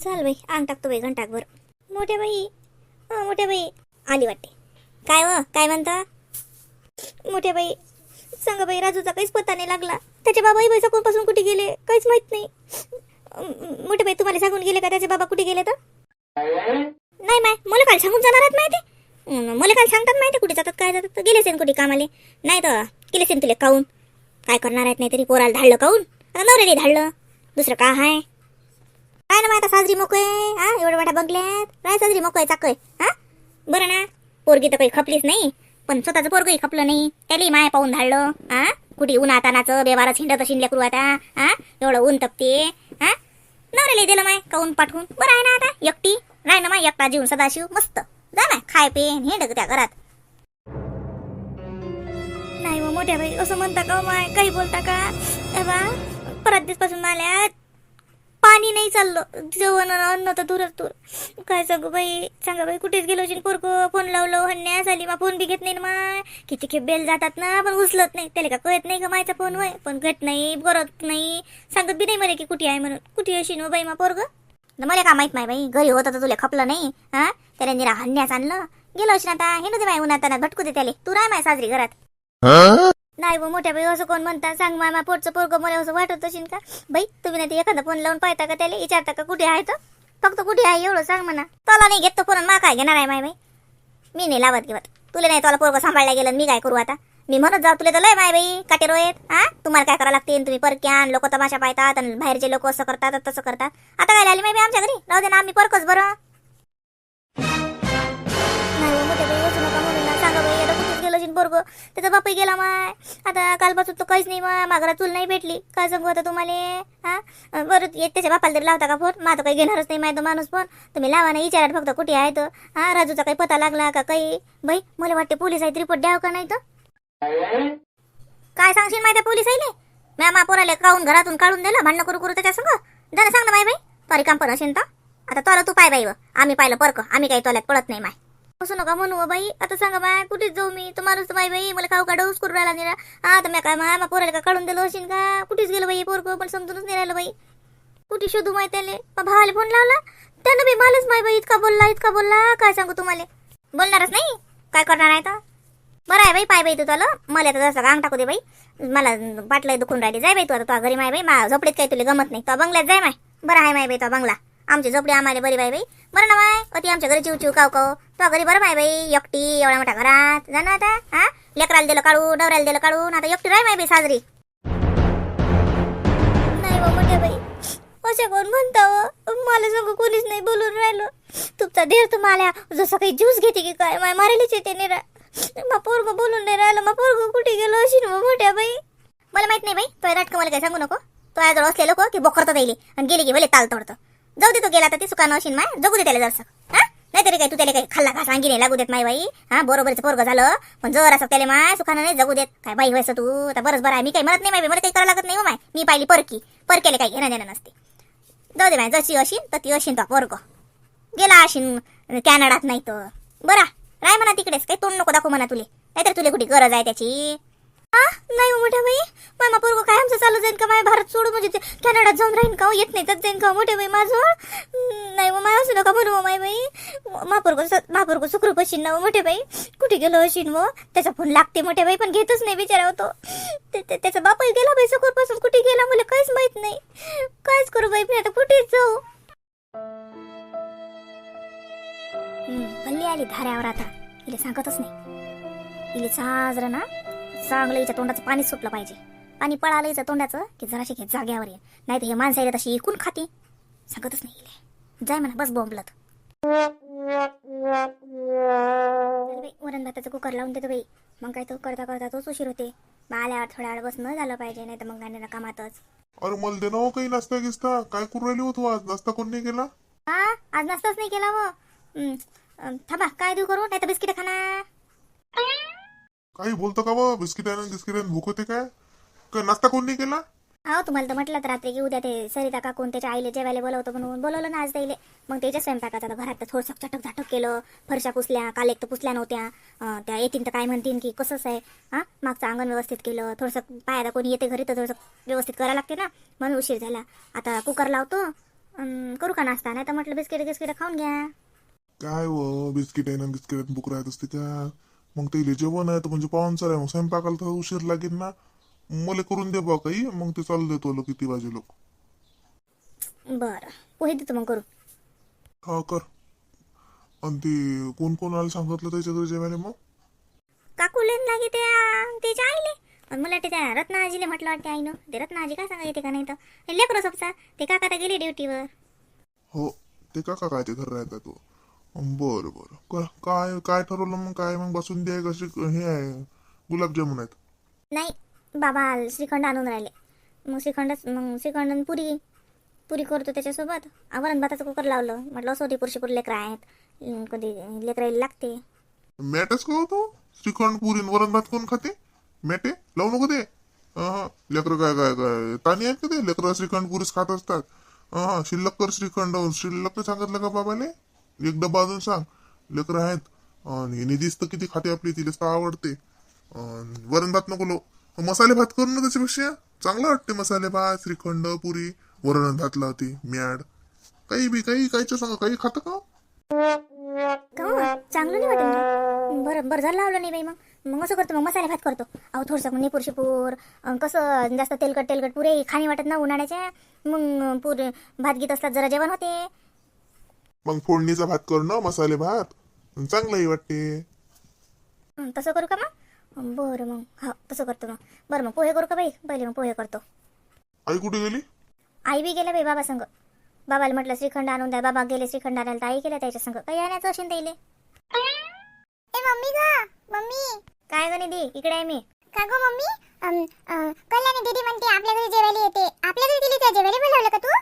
चल बाई अंग टाकतो बाई घंटाकभर मोठ्या बाई. अ मोठ्या बाई. आली वाटते. काय व? काय म्हणता? मोठ्या बाई सांगा बाई राजूचा काहीच पत्ता नाही लागला. त्याचे बाबाही बाई पासून कुठे गेले? काहीच माहीत नाही. मोठे बाई तुम्हाला सांगून गेले का? त्याचे बाबा कुठे गेले तर? नाही माय मला काल सांगून जाणार आहेत माहिती? मला काल सांगतात माहिती? कुठे जातात काय जातात? तर गेले सेन कुठे कामाले. नाही तर गेले सेन तुले काऊन? काय करणार आहेत नाही तरी पोराला धाडलं काऊन? आता नवऱ्याने धाडलं. दुसरं का आहे काय ना मग आता साजरी मोकळे हा? एवढ्या मोठ्या बंगल्यात काय साजरी मोकळे चाकय हा? बरं ना पोरगी तर काही खपलीच नाही पण स्वतःचं पोरगही खपलं नाही. त्याला माय पाहून धाडलं हा? कुठे ऊन आतानाचं बेवारच हिंडत असेल करू आता हा? एवढं ऊन तपते हा? नवऱ्याला दिलं माय काऊन पाठवून? बरं आहे ना आता एकटी? राय ना माय एकटा जीवन सदाशिव मस्त. जा ना खाय पे हिंड त्या घरात. नाही मग मोठ्या भाई असं म्हणता का हो माय? काही बोलता का? ए बा परत दिवसपासून आल्यात पाणी नाही चाललं. जेवण अन्न तर दूरच दूर. काय सांगू बाई? सांगा बाई कुठेच गेलो असेल पोरको फोन लावलो. हन्यास आली मा फोन बी घेत नाही ना माय. किती खेप बेल जातात ना पण उचलत नाही. त्याला का कळत नाही का मायचा फोन वय? पण घेत नाही बरत नाही. सांगत बी नाही मरे की कुठे आहे म्हणून. कुठे अशी हो बाई मा पोरग? मला का माहीत नाही बाई. घरी होत तर तुला खपलं नाही हा? त्याला निरा हन्यास आणलं. गेलो अशी आता. हे दे माय उन्हाताना भटकू दे त्याला. तू राय माय साजरी घरात. नाही बा मोठ्या बाई असं कोण म्हणता? सांग मामा पोटचं पोरग मला असं वाटत असेल का? बाई तुम्ही नाही ते एखादा फोन लावून पाहता का त्याला? विचारता का कुठे आहे तर फक्त कुठे आहे एवढं सांग म्हणा. तोला नाही घेत तो फोन मा काय घेणार आहे माय बाई? मी नाही लावत घेवत तुला नाही तुला पोरग सांभाळला गेलं मी काय करू आता? मी म्हणत जाऊ तुला तर लय माय बाई काटे रोयत हा तुम्हाला काय करावं लागते? तुम्ही परक्यान लोक तमाशा पाहतात आणि बाहेरचे लोक असं करतात तसं करतात. आता काय आली माय बाई आमच्या घरी? राहू दे ना आम्ही परकच बरं. पोरग. त्याचा बापही गेला माय. आता कालपासून तो काहीच नाही माय. माघारा चूल नाही भेटली. काय सांगू आता तुम्हाला? हा? बरं येत त्याच्या बापाला तरी लावता का फोन? माझं काही घेणारच नाही माय तो माणूस फोन तुम्ही लावा ना विचारा फक्त कुठे आहे तो? हा राजूचा काही पता लागला का काही? बाई मला वाटते पोलीस आहेत रिपोर्ट द्यावं का नाही तर काय सांगशील माहिती पोलीस आहे मॅम मा पोराले काढून घरातून काढून दिलं? भांडणं करू करू त्याच्या संग? जरा सांग ना माय बाई. तरी काम पण असेल तर. आता तोला तू पाय बाई आम्ही पाहिलं परक. आम्ही काही तोल्यात पळत नाही माय. असं नका म्हणू हो बाई. आता सांगा बाय कुठेच जाऊ मी. तर माणूस तर बाई बाई. मला खाऊ का डोस करू राहिला निरा. हा तर मी काय मा पोराला का काढून दिलो असेल का? कुठेच गेलो बाई पोरको पण समजूनच नाही राहिलं बाई. कुठे शोधू माय त्याले? भावाला फोन लावला? त्यानं बी मलाच माय बाई इतका बोलला इतका बोलला. काय सांगू तुम्हाला? बोलणारच नाही? काय करणार आहे तर बरं आहे बाई पाय बाई तू त्याला. मला तर जसं गांग टाकू दे बाई. मला बाटलं दुखून राहिली. जाय बाई तू आता. तुझ्या घरी माय बाई. मा झोपडीत काही तुला गमत नाही. तो बंगल्यात जाय माय. बरं आहे माय बाई तो बंगला. आमची झोपडी आम्हाला बरी बाई बाई. बरं ना माय अति आमच्या घरी चिव चिव काव काव. तो घरी बरं बाय बाई एकटी एवढ्या मोठ्या घरात. जा ना आता हा? लेकराला दिलं काढू डवऱ्याला दिलं काढून आता एकटी राय माय बाई साजरी. नाही बा मोठ्या बाई. असे कोण म्हणता हो? मला सांगू कोणीच नाही बोलून राहिलं. तुमचा धीर तर मला जसं काही ज्यूस घेते की काय माय मारेलीच येते निरा. मा पोरग बोलून नाही राहिलं मग पोरग कुठे गेलो अशी ना मोठ्या बाई. मला माहीत नाही बाई तो रटकं मला काय सांगू नको. तो आजवळ असले लोक की बोकरतो येईल आणि गेले की भले ताल तोडतो जाऊ दे तो गेला तर ते सुकानं असेल माय. जगू दे त्याला जसं हा? नाहीतरी काय तू त्याला काही खाल्ला घास सांगी नाही लागू देत माय बाई. हा? बरोबरचं पोरग झालं. पण जर असं त्याला माय सुखानं नाही जगू देत. काय बाई व्हायचं तू? आता बरंच बरं आहे. मी काही म्हणत नाही माय मला काही करावं लागत नाही हो माय. मी पाहिली परकी. परकेले काही घेणं देणं नसते. जाऊ दे माय. जशी अशीन तर ती अशीन तो पोरग. गेला अशीन कॅनडात नाही तर. बरा. राय म्हणा तिकडेच. काही तोंड नको दाखवू म्हणा तुले. नाहीतर तुले कुठे गरज आहे त्याची? नाही हो मोठ्या बाई. मामा पोरगो काय आमचं चालू जाईन का? माय भारत सोडून म्हणजे ते कॅनडात जाऊन राहीन का हो? येत नाही तर जाईन का मोठे मोठ्या बाई माझं नाही हो, मग माय असं नका म्हणू माय बाई. महापोरगो महापोरगो सुखरूप अशीन ना हो मोठ्या बाई. कुठे गेलो अशीन मग त्याचा फोन लागते मोठ्या बाई पण घेतच नाही बिचारा होतो त्याचा बापही गेला बाई सुखरूपासून कुठे गेला मला काहीच माहीत नाही. कायच करू बाई मी आता कुठेच जाऊ. हम्म, भल्ली आली धाऱ्यावर आता. इले सांगतच नाही. इले साजरं ना चांगलं हिच्या तोंडाचं पाणी सुटलं पाहिजे. पाणी पळालं हिचं तोंडाचं की जराशी घे जाग्यावर ये. नाही तर हे माणसं येईल तशी इकून खाते. सांगतच नाही इले. जाय म्हणा बस बोंबलत. वरण भाताचं कुकर लावून देतो बाई. मग काय तो करता करता तोच उशीर होते. मग आल्यावर थोड्या वेळ बसणं झालं पाहिजे नाही तर मग गाण्याला कामातच अरे मला दे ना हो काही नाश्ता गिस्ता. काय करू राहिली हो तू आज? नाश्ता कोण नाही केला? हा? आज नाश्ताच नाही केला व अं, थांबा काय देऊ करू? नाही तर बिस्किट खाना काही बोलतो का बा? बिस्किटानं बिस्किटानं भूक होते काय? काय नाश्ता कोण नाही केला? अहो तुम्हाला तर म्हटलं तर रात्री की उद्या ते सरिता काकून त्याच्या आईले जेवायला बोलवतो म्हणून बोलवलं ना आज त्याईले मग त्याच्या स्वयंपाकात आता घरात तर थोडंसं चटक झाटक केलं. फरशा पुसल्या काल एक तर पुसल्या नव्हत्या. अं, त्या येतील तर काय म्हणतील की कसंच आहे? हा? मागचं अंगण व्यवस्थित केलं. थोडंसं पायाला कोणी येते घरी तर थोडंसं व्यवस्थित करायला लागते ना. म्हणून उशीर झाला. आता कुकर लावतो. करू का नाश्ता? नाही तर म्हटलं बिस्किट गिस्किट खाऊन घ्या. काय व बिस्किट आहे ना बिस्किट बुक राहत असते का? मग ते जेवण आहे तर म्हणजे पाहुणचार आहे मग स्वयंपाकाला तर उशीर लागेल ना. मला करून दे बा काही मग ते चालू देतो लो किती वाजे लोक. बरं पोहे देतो मग करू हा कर. आणि ते कोण कोण आलं सांगितलं त्याच्या घरी जेवायला मग? काकूलेन लागे त्या त्याच्या आईले. आणि मला वाटते त्या रत्नाजीले म्हटलं वाटते आईनं. ते रत्नाजी काय सांगा येते का नाही तर? हे लेकरं सोपचा ते काका तर गेले ड्युटीवर. हो ते काका काय ते घर राहतात तो बरं बरं. का- काय काय ठरवलं मग? काय मग बसून द्याय कशी हे आहे? गुलाबजामुन आहेत. नाही बाबा श्रीखंड आणून राहिले. मग श्रीखंडच मग श्रीखंड आणि पुरी. पुरी करतो त्याच्यासोबत. वरण भाताचं कुकर लावलं. म्हटलं असं होते पुरुषपूर लेकरं आहेत. अं, कधी लेकरायला लागते. मॅटच का होतो श्रीखंड पुरी आणि वरण भात कोण खाते? मॅटे? लावू नको ते. हा. लेकरं काय काय काय? ताणी आहेत का ते? लेकरं श्रीखंड पुरीच खात असतात. हा. शिल्लक कर श्रीखंड. शिल्लक सांगितलं का बाबाले? एक डब्बा अजून सांग. लेकर आहेत. आणि निधीच तर किती खाते आपली तिला तर आवडते. अन वरण भात नको लो. मसाले भात करू ना त्याच्यापेक्षा? चांगलं वाटते मसाले भात श्रीखंड पुरी. वरण भात लावते म्याड. काही बी काही काहीच्या सांगा काही खातं का हो? हो? चांगलं नाही वाटत बर बरं बरं झालं लावलं नाही बाई मग. मग असं करतो मग मसाले भात करतो. अहो थोडंसं निपूर शिपूर. कसं जास्त तेलकट तेलकट पुरे खाणी वाटत ना उन्हाळ्याच्या. मग पुरे भात घेत असतात जरा जेवण होते. मग फोडणीचा भात कर ना मसाले भात. चांगलंही वाटते. हं, तसं करू का मग? बरं मग. हा तसं करतो मग. बरं मग पोहे करू का बाई? पहिले मग पोहे करतो. आई कुठे गेली? आई बी गेल्या बाई बाबा संग. बाबाला म्हटलं श्रीखंड आणून द्या. बाबा गेले श्रीखंड आणायला तर आई गेल्या त्याच्या संग. काही आणायचं असेल त्याले. ए मम्मी ग! मम्मी! काय ग निधी? इकडे आहे मी. का गो मम्मी? अम, अ, कल्याणी दीदी म्हणते आपल्या घरी जेवायला येते. आपल्या घरी गेली त्या जेवायला बोलावलं का तू?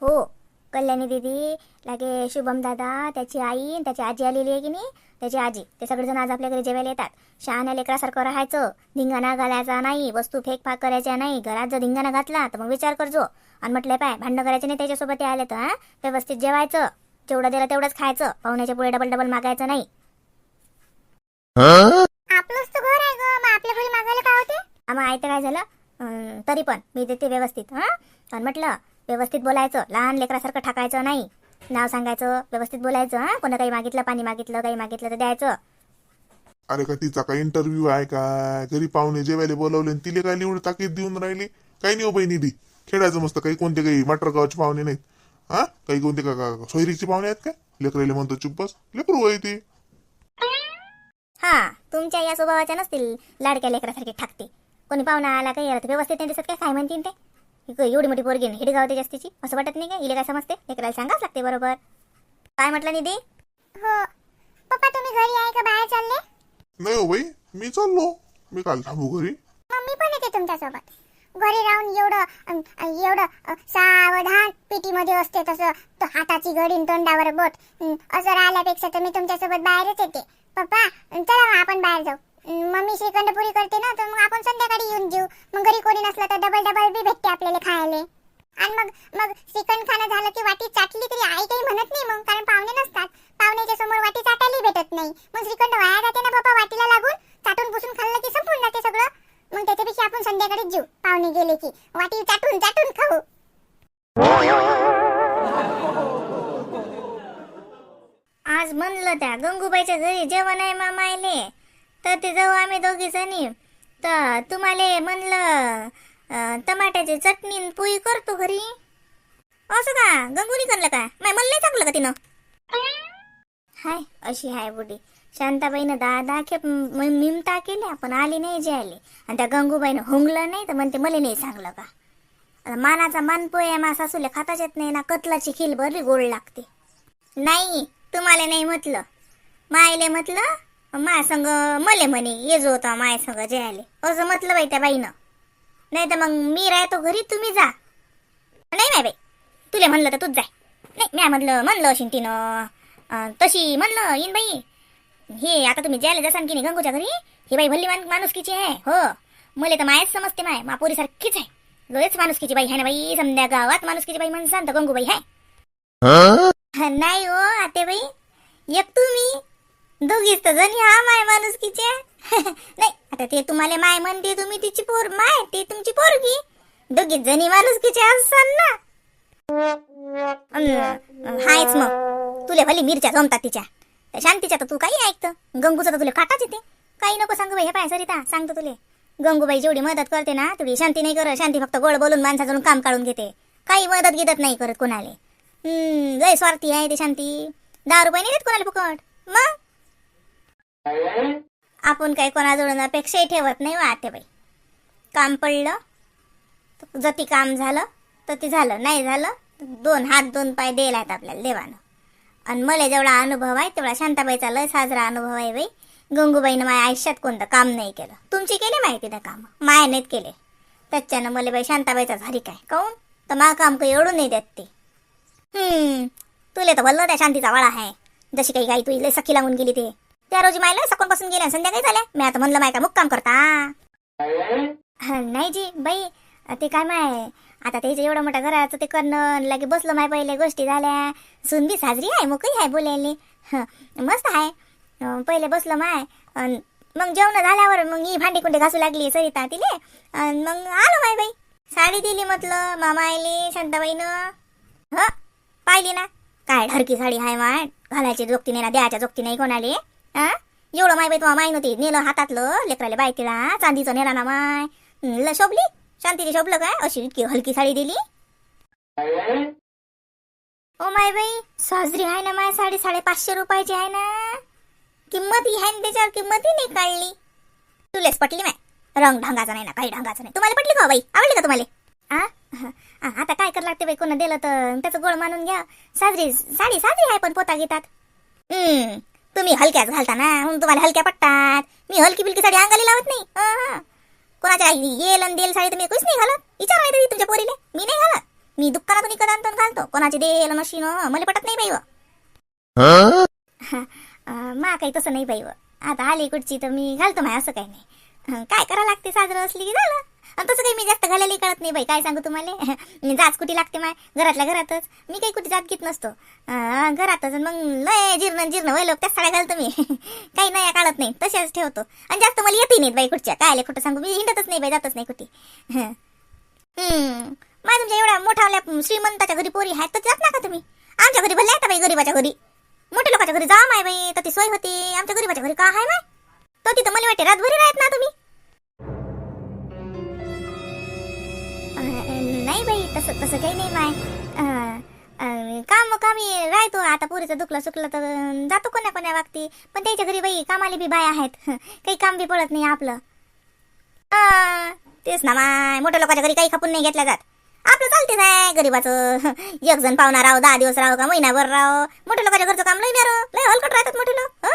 हो. कल्याणी दीदी लागे शुभम दादा त्याची आई आणि त्याची आजी आलेली आहे की नाही? त्याची आजी. ते सगळेजण आज आपल्या घरी जेवायला येतात. शहाण्या लेकरासारखं राहायचं. धिंगाणा घालायचा नाही. वस्तू फेक फाक करायच्या नाही. घरात जर धिंगाणा घातला तर मग विचार करजो. आणि म्हटलं पाय भांडणं करायचे नाही त्याच्यासोबत ते आले तर हा? व्यवस्थित जेवायचं. जेवढं दिलं तेवढंच खायचं. पाहुण्याच्या पुढे डबल डबल मागायचं नाही. आपलंच तर घर आहे ग. मग आपल्या घरी मागायला काय होते? आयतं काय झालं? अं, तरी पण. मी देते व्यवस्थित हां? आणि म्हटलं व्यवस्थित बोलायचं. लहान लेकरासारखं टाकायचं नाही. नाव सांगायचं व्यवस्थित बोलायचं हां? कोणा काही मागितलं पाणी मागितलं काही मागितलं तर द्यायचं. अरे का तिचा काय इंटरव्ह्यू आहे काय घरी पाहुणे जेवायला बोलवले आणि तिले काय निवड ताकीद देऊन राहिली? काही नाही हो बहिणी दी खेळायचं मस्त. काही कोणते काही मटर गावचे पाहुणे नाहीत. हा? काही कोणते का का सोयरीचे पाहुणे आहेत काय? लेकरायला म्हणतो चुप बस. लेकरू आहे ते. हां तुमच्या या स्वभावाच्या नसतील लाडक्या लेकरासारखे ठाकते. कोणी पाहुणा आला काही व्यवस्थित नाही दिसत काय? काय म्हणतील ते? इक- एवढी मोठी पोरगी हिडी गावते जास्तीची असं वाटत नाही का? इले काय समजते? लेकराला सांगाच लागते बरोबर? काय म्हटलं निधी? हो. पप्पा तुम्ही घरी आहे का? बाहेर चालले? नाही हो बाई मी चाललो. मी काल थांबू घरी. मम्मी पण येते तुमच्यासोबत. घरी राहून एवढं अ, एवढं अ, सावधान पेटीमध्ये असते तसं. तो हाताची घडी आणि तोंडावर बोट. असं राहिल्यापेक्षा तर मी तुमच्यासोबत बाहेरच येते. पप्पा चला मग आपण बाहेर जाऊ. मम्मी श्रीखंड पुरी करते ना तर मग आपण संध्याकाळी येऊन जेऊ. मग घरी कोणी नसलं तर डबल डबल बी भेटते आपल्याला खायला. आणि मग मग श्रीखंड खाणं झालं की वाटी चाटली तरी आई काही म्हणत नाही मग कारण पाहुणे नसतात. पाहुण्याच्या समोर वाटी चाटायला भेटत नाही. मग श्रीखंड वाया जाते ना बाबा वाटीला लागून? चाटून पुसून खाल्लं की संपून जाते सगळं. मग त्याच्यापेक्षा आपण संध्याकाळीच जेऊ पाहुणे गेले की. वाटी चाटून चाटून खाऊ. आज म्हणलं त्या गंगूबाईच्या घरी जेवण आहे मामायले. तर ते जाऊ आम्ही दोघी जणी. तर तुम्हाला म्हणलं टमाट्याची चटणी पोळी करतो घरी. असं का? गंगूनी करलं का? नाही मला नाही चांगलं का तिनं? हाय अशी हाय बुडी. शांताबाईनं दहा दहा खेप मिमटा केल्या पण आली नाही जे आले आणि त्या गंगूबाईनं हुंगलं नाही तर म्हणते मला नाही सांगलं का? मानाचा मान पोया मा सासूला खाताच येत नाही ना कतलाची खील भरली गोड लागते. नाही तुम्हाला नाही म्हटलं. मायले म्हटलं संग मले म्हणे ये जो होता माय संग जे आले असं म्हटलं बाई त्या बाईनं. नाही तर मग मी राहतो घरी तुम्ही जा. नाही नाही बाई तुले म्हणलं तर तूच जाय. नाही म्हटलं म्हणलं अशीन तिनं तशी म्हणलं येईन बाई. हे आता तुम्ही ज्याला जसान की नाही गंगूच्या घरी? ही बाई भल्ली मान माणुसकीची आहे हो. मले तर मायच समजते माय मापोरी सारखीच आहे. लोयच माणुसकीची बाई आहे ना बाई समद्या गावात माणुसकीची बाई म्हणसान तर गंगूबाई आहे. नाही हो आते बाई दोघीच तर जणी हा माय माणुसकीचे नाही आता ते तुम्हाला माय म्हणते तुम्ही तिची पोर माय ते तुमची पोरगी. दोघीच जणी माणुसकीचे असाल ना. हायच मग. तुले भले मिरच्या जमतात तिच्या. शांतीच्या तर तू काही ऐकतं. गंगूचं तर तुला काटाच येते. काही नको सांगू बाई हे पाय सरिता सांगतो तुले. गंगूबाई जेवढी मदत करते ना तेवढी शांती नाही करत. शांती फक्त गोड बोलून माणसाकडून काम काढून घेते. काही मदत गिदत नाही करत कोणाले. हम्म लय स्वार्थी आहे ते शांती. दहा रुपये नाही देत कोणाला फुकट? मग? आपण काही कोणाजवळून अपेक्षाही ठेवत नाही वाटते बाई. काम पडलं तर जती काम झालं तर ते झालं नाही झालं दोन हात दोन पाय द्यायला आहेत आपल्याला देवानं. आणि मला जेवढा अनुभव आहे तेवढा शांताबाईचा लय साजरा अनुभव आहे बाई. गंगूबाईनं माझ्या आयुष्यात कोणतं काम नाही केलं. तुमची केले माहिती ना काम? माया नाहीत केले. त्याच्यानं मला बाई शांताबाईचा झाली काय? काऊन? तर मा काम काही एवढून नाही देत ते. हम्म तुले तर बोललं त्या शांतीचा वाळा आहे. जशी काही गाई तुझी लय सखी लागून गेली ते. त्या रोजी मायला सकाळपासून गेल्या संध्याकाळी झाल्या. मी आता म्हणलं माय का मुक्काम करता? नाही जी बाई ते काय माय? आता त्याचं एवढं मोठं घराचं ते करणं लगे बसलो माय पहिले गोष्टी झाल्या. सून बी साजरी आहे मग काही आहे बोलायले. मस्त आहे. पहिले बसलो माय मग जेवण झाल्यावर मग ही भांडी कुंडी घासू लागली सरिता तिले. मग आलो माय बाई. साडी दिली म्हटलं मामा आईले शांताबाईनं. ह पाहिली ना? काय ढरकी साडी आहे माय घालायची जोगती नाही ना द्यायच्या जोगती नाही कोणाले. हा एवढं माय बाई तुम्हाला माय नव्हती नेलं हातातलं लेकराले बाय तिला चांदीचं नेला ना माय. ल शोभली? शांतीने शोभलं काय? अशी इतकी हलकी साडी दिली. ओ माय बाई साजरी आहे ना माय साडी साडे पाचशे रुपयाची आहे ना. किंमत ही आहे ना त्याच्यावर किंमतही नाही काढली. तुलेच पटली माय. रंग ढंगाचा नाही ना काही ढंगाचा नाही. तुम्हाला पटली का हो बाई? आवडली का तुम्हाला? आ? आ, आता काय कर लागते बाई? कोणा दिलं तर त्याचं गोळ मानून घ्या. साजरी साडी साजरी आहे पण पोता घेतात. हम्म तुम्ही हलक्याच घालता ना म्हणून तुम्हाला हलक्या पटतात मी हलकी बिलकी साडी अंगाली लावत नाही. कोणाच्या कोणाच्या येल आणि देल साडी तुम्ही नाही घालत? विचार माहिती तुमच्या पोरीले. मी नाही घालत. मी दुकानातून इकडे आणतो घालतो. कोणाची देल मशीन मला पटत नाही बाई मा काही तसं नाही बाई आता आली कुठची तर मी घालतो माय असं काही नाही. काय करा लागते? साजरं असली की झालं. तसं काही मी जास्त घालायला कळत नाही बाई काय सांगू तुम्हाला? जाच कुठे लागते माय? घरातल्या घरातच. मी काही कुठे जात घेत नसतो. घरातच आणि मग लय जीर्ण जीर्ण वय लोक त्याच साड्या घालतो मी. काही नाही काढत नाही तशाच ठेवतो. आणि जास्त मला येते नाहीत बाई कुठच्या काय कुठं सांगू? मी हिंडतच नाही बाई जातच नाही कुठे. हम्म माझ्या तुमच्या एवढ्या मोठ्या श्रीमंताच्या घरी पोरी आहेत तर जात नका तुम्ही? आमच्या घरी भले आता बाई गरीबाच्या घरी. मोठ्या लोकांच्या घरी जा माय बाई तर ती सोय होती. आमच्या गरीबाच्या घरी का आहे माय? तो तिथं मला वाटते रातभरी राहत ना तुम्ही? तसं तसं काही नाही माय काम कामी राहतो. आता पुरीचं दुखलं सुकलं तर जातो कोण्या कोण्या वागती पण त्याच्या घरी बाई कामाली बी बाय आहेत. काही काम बी पडत नाही आपलं. तेच ना माय. मोठ्या लोकांच्या घरी काही खपून नाही घेतल्या जात. आपलं चालतेच आहे गरीबाचं. एक जण पाहुणा राहू दहा दिवस राहू का महिनाभर राव. मोठ्या लोकांच्या घरचं काम लय न्यारो लय हलकट राहतात मोठे लोक.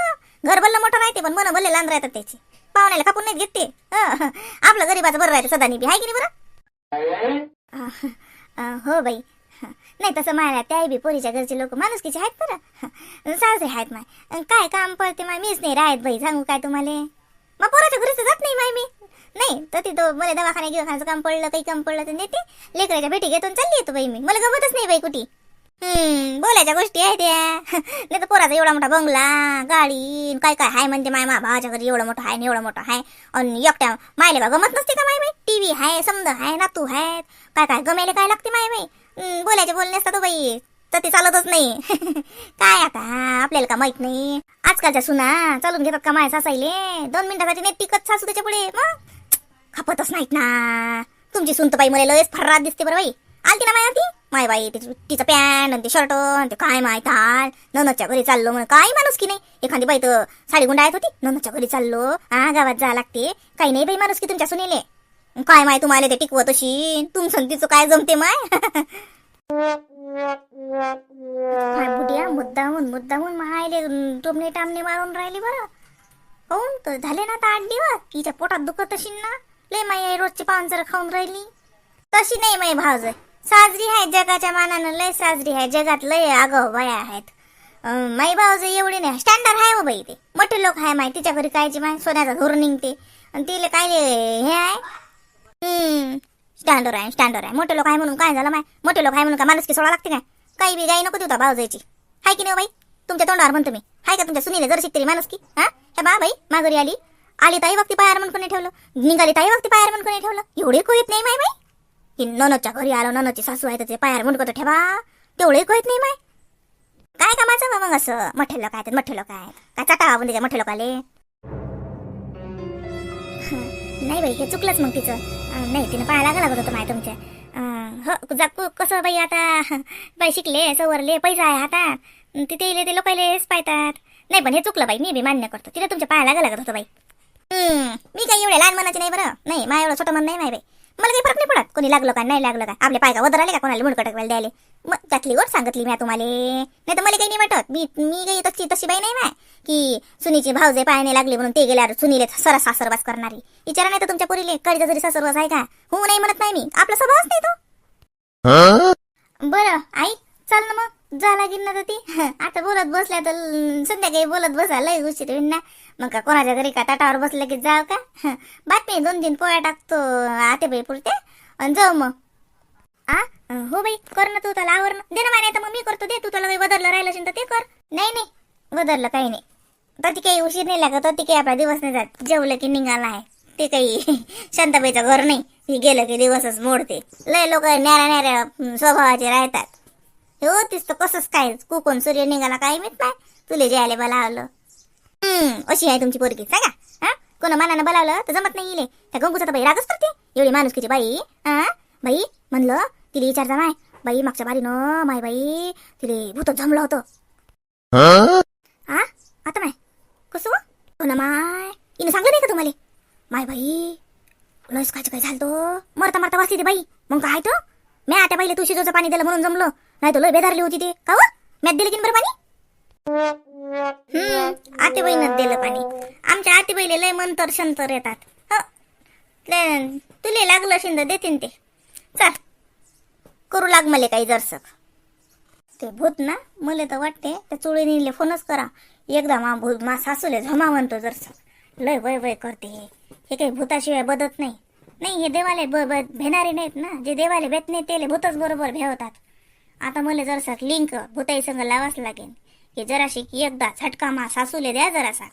घर भरलं मोठं राहते पण मन भरले लहान राहतात त्याचे. पाहुण्याला खपून नाही घेते आपलं गरीबाचं बरं राहते सदानी बी. आहे की नाही बरं? हो बाई. नाही तसं मायला त्याही बी पोरीच्या घरचे लोक माणुसकीचे आहेत बरं. सासरे आहेत माय. काय काम पडते माय? मीच नाही राहत बाई. सांगू काय तुम्हाला? मग पोराच्या घरीच जात नाही माय मी. नाही तर तिथं मला दवाखान्या गिवाखान्याचं काम पडलं काही काम पडलं तर नेते. लेकराच्या भेटी घेतून चालली येतो बाई मी. मला गमतच नाही बाई कुठे. बोलायच्या गोष्टी आहेत त्या. नाही तर पोराचा एवढा मोठा बंगला गाडी काय काय हाय म्हणते माय मा भावाच्या घरी एवढा मोठं आहे एवढा एवढं मोठं आहे आणि एकट्या मायले बा गमत नसते का माय बाई? टीव्ही आहे समज आहे नातू हाय काय काय गमायला काय लागते माय बाई? बोलायचे बोलणे असतात हो बाई. तर ते चालतच नाही. काय आता? आपल्याला का माहीत नाही? आजकालच्या सुना चालून घेतात का माय सासाईले? दोन मिनिटासाठी नाही टिकत सासू त्याच्या पुढे. मग? खपतच नाहीत ना. तुमची सुनत बाई मला लयच फर्रात दिसते बरं बाई. आलती ना माय ती माय बाई तिचं पॅन्ट आणि ते शर्ट आणि ते काय माय ताल ननदच्या घरी चाललो म्हणून काय माणूस की नाही? एखादी बाई तर साडी गुंडाळत होती. ननदच्या घरी चाललो. हा गावात जा लागते. काही नाही बाई माणूस की तुमच्या सुनेले. काय माय तुम्हाला ते टिकवत अशी तुमचं तिचं काय जमते माय? बुडिया मुद्दाहून मुद्दाहून महायले टोमणे टामणे मारून राहिले बरं. काऊन तर झाले ना आता आठ दिवस. तिच्या पोटात दुखत असेल ना. लय माई रोजची पावन खाऊन राहिली. तशी नाही माई भावज साजरी आहे जगाच्या मानानं लय साजरी आहे. जगात लय आगाऊ बाया आहेत. माई भावज एवढी नाही. स्टँडर्ड आहे हो बाई ते. मोठे लोक आहे माय तिच्या घरी कायची माय सोन्याचा धोर निघते. आणि तिला काय हे आहे? हम्म. आहे स्टँडर आहे. मोठे लोक आहे म्हणून काय झालं माय? मोठे लोक आहे म्हणून काय माणूस की सोडा लागते काय? काही बी गाई नको देऊ भाऊजायची हाय की नाही हो बाई? तुमच्या तोंडावर म्हणतो मी हाय का तुमच्या सुनीले? जर शिकतरी माणूस की हा? हे बा बाई माघारी आली. आली ताई वक्ती पायार म्हणून कोणी ठेवलं? निघाली ताई वक्ती पायार म्हणून कोणी ठेवलं? एवढे कोयत नाही माय बाई. की ननदच्या घरी आलो ननदची सासू आहे त्याचे पायावर मुंडकं ठेवा. तेवढंही कळत नाही माय. काय कामाचं बा मग असं? मोठे लोक आहेत मोठे लोक आहेत. काय चाटा त्याच्या मोठे लोकाले? नाही बाई हे चुकलंच मग तिचं. नाही तिनं पाहायला लागत होतं माय तुमच्या. हो जा कसं बाई आता? बाई शिकले सवरले पैसा आहे हातात तिथे इले ते लोकायलेच पाहतात. नाही पण हे चुकलं बाई मी बी मान्य करतो. तिला तुमच्या पाहायला लागत होतं बाई. हम्म, मी काही एवढ्या लहान मनाचे नाही बरं. नाही माझ्या एवढं छोटं मन नाही माय बाई. मला काही फरक नाही पडत. कोणी लागलो का नाही लागलं का? आपले पाय का वदर आले का कोणाला मुंडकं टाकवायला द्यायला? मग त्यातली गोष्ट सांगितली मी तुम्हाला. नाही तर मला काही नाही वाटत. मी मी काही तशी तशी बाई नाही माय. की सुनीची भावजे पायाने लागली म्हणून ते गेल्यावर सुनीले सरस सासरवास करणारी. विचारा नाही तर तुमच्या पुरीले कडीचा जरी सासरवास आहे का? हो नाही म्हणत नाही मी. आपला स्वभावच नाही तो. बरं आई चल ना मग. जा लागेल ना तर ती. आता बोलत बसल्या तर संध्याकाळी बोलत बसा लय उशीर होईल ना. मग का कोणाच्या घरी का ताटावर बसलं की जाव का? बातमी दोन तीन पोळ्या टाकतो आते बाई पुरते. आणि जाऊ मग. आ? हो बाई कर ना तू त्याला आवर ना. दे ना माने तर मग मी करतो दे. तू त्याला काही बदललं राहिलं असेल तर ते कर. नाही नाही. बदललं काही नाही. तर ती काही उशीर नाही लागत ती काही आपला दिवस नाही जात. जेवलं की निघाला आहे. ते काही शांताबाईचं घर नाही. ती गेलं की दिवसच मोडते. लय लोक न्याऱ्या न्याऱ्या हं, स्वभावाचे राहतात. हे तेच तर कसंच काय? कोकण सूर्य निघाला काय माहीत नाही तुले आले बोलावलं. हम्म अशी आहे तुमची पोरगी सांगा. हा? कोण मनानं बोलावलं तर जमत नाही इले. त्या गंगूचा तर बाई रागच करते. एवढी माणुसकीची बाई हा? बाई म्हणलं तिला विचारता माय. बाई मागच्या बारी न माय बाई तिले भूत जमलं होतं. हा? आता माय? कसं हो माय? हिनं सांगलं नाही का तुम्हाला? माय बाई लस काय काय झालं तो मरता मरता वाचते बाई. मग काय तो मी आता बाईला तुळशी पाणी दिलं म्हणून जमलो. नाही तर लय बेदारली होती ते का हो दिली की बरं पाणी हम्म आतेबाईनं दिलं पाणी आमच्या आतेबाईले लय मंतर शंतर येतात हो तुले लागलं असेल तर देतीन ते चल करू लाग मले काही जरसक ते भूत ना मला तर वाटते त्या चुळीनीले फोनच करा एकदा मा भूत मा सासूले झमा म्हणतो जरसक लय वय वय करते हे काही भूताशिवाय बदत नाही नाही हे देवाले भेणारे नाहीत ना जे देवाले भेट नाही भूतच बरोबर भेवतात आता मला जरासा लिंक भुताई संग लावाच लागेल की जराशी एकदा झटका मा सासूले द्या जरासा.